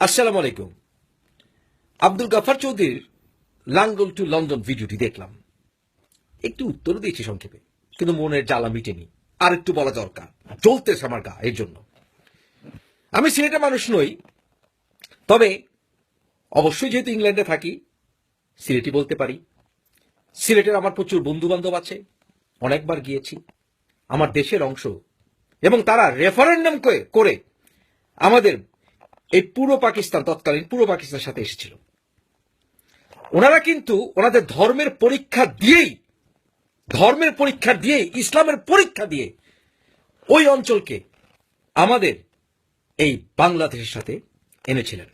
আসসালামু আলাইকুম। আব্দুল গাফার চৌধুরীর লাঙ্গল টু লন্ডন ভিডিওটি দেখলাম। একটু উত্তর দিয়েছি সংক্ষেপে, কিন্তু মনের জ্বালা মিটেনি। আর একটু বলা দরকার চলতেছে আমার গা এর জন্য। আমি সিলেটের মানুষ নই, তবে অবশ্যই যেহেতু ইংল্যান্ডে থাকি সিলেটি বলতে পারি। সিলেটের আমার প্রচুর বন্ধু বান্ধব আছে, অনেকবার গিয়েছি। আমার দেশের অংশ এবং তারা রেফারেন্ডাম করে আমাদের এই পূর্ব পাকিস্তান, তৎকালীন পূর্ব পাকিস্তানের সাথে এসেছিল। ওনারা কিন্তু ওনাদের ধর্মের পরীক্ষা দিয়েই, ধর্মের পরীক্ষা দিয়েই, ইসলামের পরীক্ষা দিয়ে ওই অঞ্চলকে আমাদের এই বাংলাদেশের সাথে এনেছিলেন।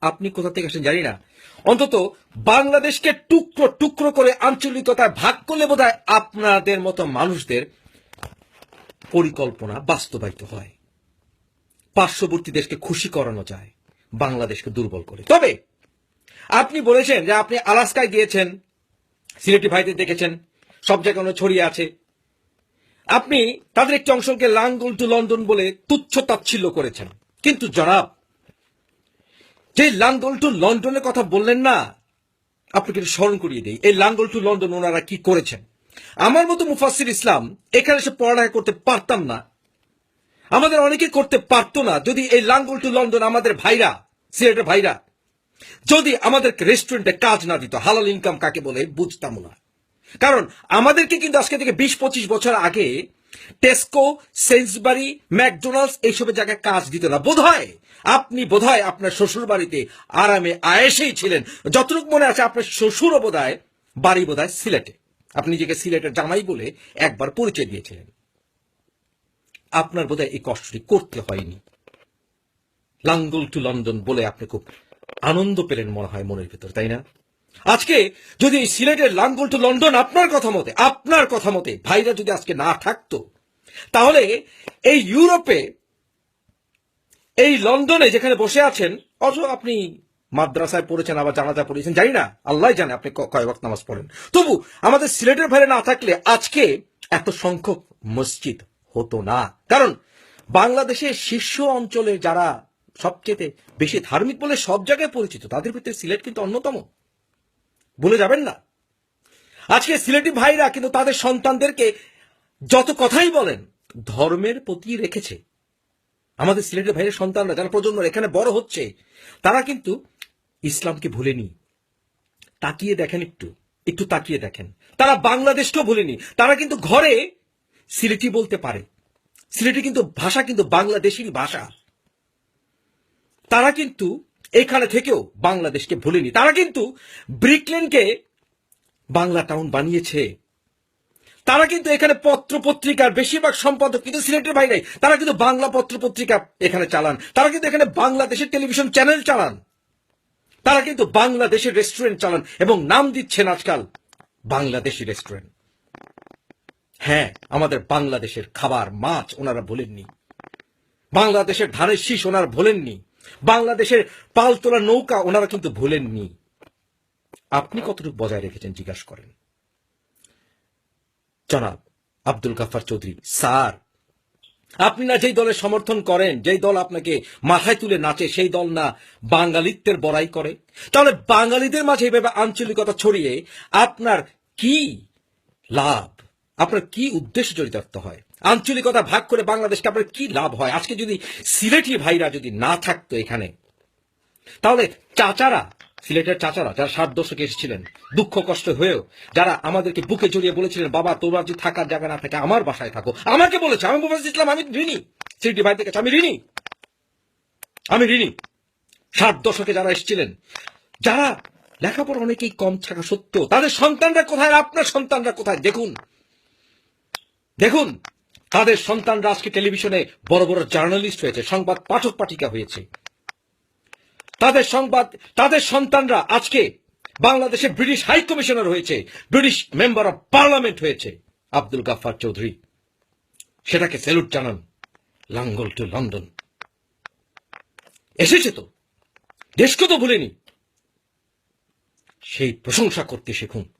আপনি কোথা থেকে আসেন জানি না। অন্তত বাংলাদেশকে টুকরো টুকরো করে আঞ্চলিকতায় ভাগ করলে বোধ আপনাদের মতো মানুষদের পরিকল্পনা বাস্তবায়িত হয়। পার্শ্ববর্তী দেশকে খুশি করানো যায়, বাংলাদেশকে দুর্বল করে। তবে আপনি বলেছেন যে আপনি আলাস্কায় গিয়েছেন, সিলেটি ভাইদের দেখেছেন, সব জায়গায় ছড়িয়ে আছে। আপনি তাদের একটি অংশকে লাঙ্গল টু লন্ডন বলে তুচ্ছ তাচ্ছিল্য করেছেন। কিন্তু জনাব, যে লাঙ্গল টু লন্ডনের কথা বললেন না, আপনাকে স্মরণ করিয়ে দিই। এই লাঙ্গল টু লন্ডন ওনারা কি করেছেন? আমার মতো মুফাসির ইসলাম এখানে এসে পড়ালেখা করতে পারতাম না। আমাদের অনেকে করতে পারতো না। যদি এই লাঙ্গল টু লন্ডন আমাদের ভাইরা, সিলেটের ভাইরা, যদি আমাদের রেস্টুরেন্টে কাজ না দিত, হালাল ইনকাম কাকে বলে বুঝতাম না। কারণ আমাদেরকে কিন্তু আজকে থেকে বিশ, পঁচিশ বছর আগে টেস্কো সেন্সবারি ম্যাকডোনাল্ডস এইসবের জায়গায় কাজ দিত না। বোধ হয় আপনি বোধ হয় আপনার শ্বশুর বাড়িতে আরামে আয়েসেই ছিলেন। যতটুকু মনে আছে আপনার শ্বশুরও বোধ বাড়ি বোধ সিলেটে। আপনি নিজেকে সিলেটের জামাই বলে একবার পরিচয় দিয়েছিলেন। আপনার বোধহয় এই কষ্টটি করতে হয়নি। লাঙ্গল টু লন্ডন বলে আপনি খুব আনন্দ পেলেন মনে হয় মনের ভেতর, তাই না? আজকে যদি এই সিলেটের লাঙ্গল টু লন্ডন আপনার কথা মতে, আপনার কথা মতে ভাইরা যদি আজকে না থাকতো, তাহলে এই ইউরোপে, এই লন্ডনে যেখানে বসে আছেন, অথচ আপনি মাদ্রাসায় পড়েছেন, আবার জানাজা পড়েছেন, জানি না, আল্লাহ জানে আপনি কয় ওয়াক্ত নামাজ পড়েন। তবু আমাদের সিলেটের ভাইরা না থাকলে আজকে এত সংখ্যক মসজিদ হতো না। কারণ বাংলাদেশের শীর্ষ অঞ্চলে যারা সবচেয়ে বেশি ধার্মিক বলে সব জায়গায় পরিচিত, তাদের ভিতরে সিলেট কিন্তু অন্যতম। ভুলে যাবেন না। আজকে সিলেটি ভাইরা কিন্তু তাদের সন্তানদেরকে যত কথাই বলেন, ধর্মের প্রতি রেখেছে। আমাদের সিলেটের ভাইয়ের সন্তানরা যারা প্রজন্ম এখানে বড় হচ্ছে, তারা কিন্তু ইসলামকে ভুলেনি। তাকিয়ে দেখেন একটু একটু তাকিয়ে দেখেন। তারা বাংলাদেশকেও ভুলেনি। তারা কিন্তু ঘরে সিলেটি বলতে পারে। সিলেটি কিন্তু ভাষা কিন্তু বাংলাদেশেরই ভাষা। তারা কিন্তু এখানে থেকেও বাংলাদেশকে ভুলেনি। তারা কিন্তু ব্রিকলেনকে বাংলা টাউন বানিয়েছে। তারা কিন্তু এখানে পত্র পত্রিকার বেশিরভাগ সম্পাদক কিন্তু সিলেটের বাইরে তারা কিন্তু বাংলা পত্র পত্রিকা এখানে চালান। তারা কিন্তু এখানে বাংলাদেশের টেলিভিশন চ্যানেল চালান। তারা কিন্তু বাংলাদেশের রেস্টুরেন্ট চালান এবং নাম দিচ্ছেন আজকাল বাংলাদেশি রেস্টুরেন্ট হ্যাঁ আমাদের বাংলাদেশের খাবার, মাছ ওনারা ভুলেননি। বাংলাদেশের ধানের শীষ ওনারা ভোলেননি। বাংলাদেশের পালতোলা নৌকা ওনারা কিন্তু ভুলেননি। আপনি কতটুকু বজায় রেখেছেন, জিজ্ঞাসা করেন। জনাব আব্দুল গাফার চৌধুরী, স্যার, আপনি না যেই দলের সমর্থন করেন, যেই দল আপনাকে মাথায় তুলে নাচে, সেই দল না বাঙালিত্বের বড়াই করে? তাহলে বাঙালিদের মাঝে এইভাবে আঞ্চলিকতা ছড়িয়ে আপনার কি লাভ? আপনার কি উদ্দেশ্য থাকতে হয়? আঞ্চলিকতা ভাগ করে বাংলাদেশকে আপনার কি লাভ হয়? আজকে যদি সিলেটি ভাইরা যদি না থাকতো এখানে, তাহলে চাচারা, সিলেটের চাচারা, যারা ষাট দশকে এসেছিলেন, দুঃখ কষ্ট হয়েও যারা আমাদেরকে বুকে জড়িয়ে বলেছিলেন, বাবা, তোমরা যদি থাকার জায়গা না থাকে, আমার বাসায় থাকো। আমাকে বলেছে, আমি ইসলাম, আমি ঋণী। সিলেটি ভাইদের কাছে আমি ঋণী। আমি ঋণী। ষাট দশকে যারা এসেছিলেন, যারা লেখাপড়া অনেকেই কম থাকা সত্ত্বেও, তাদের সন্তানরা কোথায় আপনার সন্তানরা কোথায়? দেখুন দেখুন, তাদের সন্তানরা আজকে টেলিভিশনে বড় বড় জার্নালিস্ট হয়েছে, সংবাদ পাঠক পাঠিকা হয়েছে। তাদের সংবাদ, তাদের সন্তানরা আজকে বাংলাদেশে ব্রিটিশ হাই কমিশনার হয়েছে, ব্রিটিশ মেম্বার অফ পার্লামেন্ট হয়েছে, আব্দুল গাফার চৌধুরী। সেটাকে স্যালুট জানান, লাঙ্গল টু লন্ডন। এসেছে তো, দেশকে তো ভুলেনি। সেই প্রশংসা করতে শিখুন।